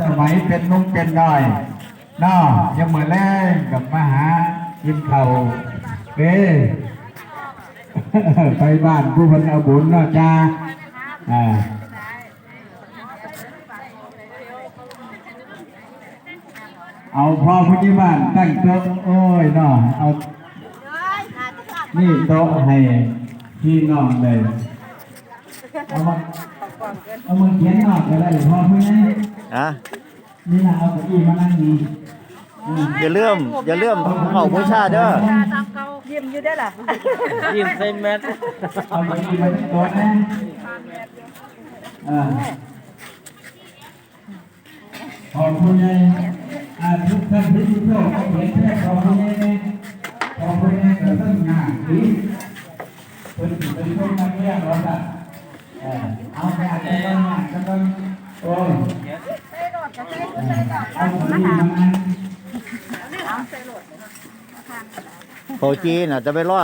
สมัยเป็นนุ่มเป็นน้อยน้อยังเหมือนแรงกับมาหากินเข่าเอ้ไปบ้านผู้คนเอาบุญนะจ้าอ่าเอาพอผู้ที่บ้านตั้งโต๊ะโอ้ยนาะเอา นี่โต๊ะให้พี่น้องเลยเอามาเอามาเขียนนอกก็ได้พอเพื่อน อะนี่นะเอาเก้าอี้มานั่งนี่อืมอย่าลืมอย่าลืมเข่าบูชาเด้อยิ้มอยู่ได้อล่ะยิ้มใส่แมสเอาเก้าอี้มาที่โต๊ะนะอ่าขอบคุณยายอ่าทุกท่านที่ช่วยเขาเขียนแค่ขอบคุณยายนะขอบคุณยายกับท่านงานดีเป็นเป็นคนมาเรียกเราละเออเอาไปอาจจะต้องงานก็ต้องโอ้ โปจีน่ะจะไปรอ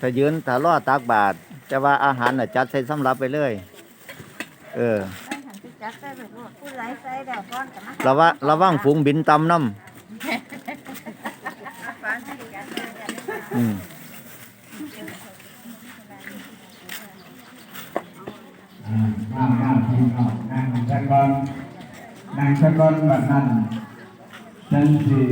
ถ้ายืนถ้ารอตากบาท แต่ว่าอาหารน่ะจัดใส่สำรับไปเลย เออจัดใส่ไปลูกผู้ไรใส่แล้วก้อนกับมาระวังระวังฝูงบินตำน้ำอืมอ่ามามาพี่น้องนั่งจักรอ นางจักอนแบบนั้นจังสี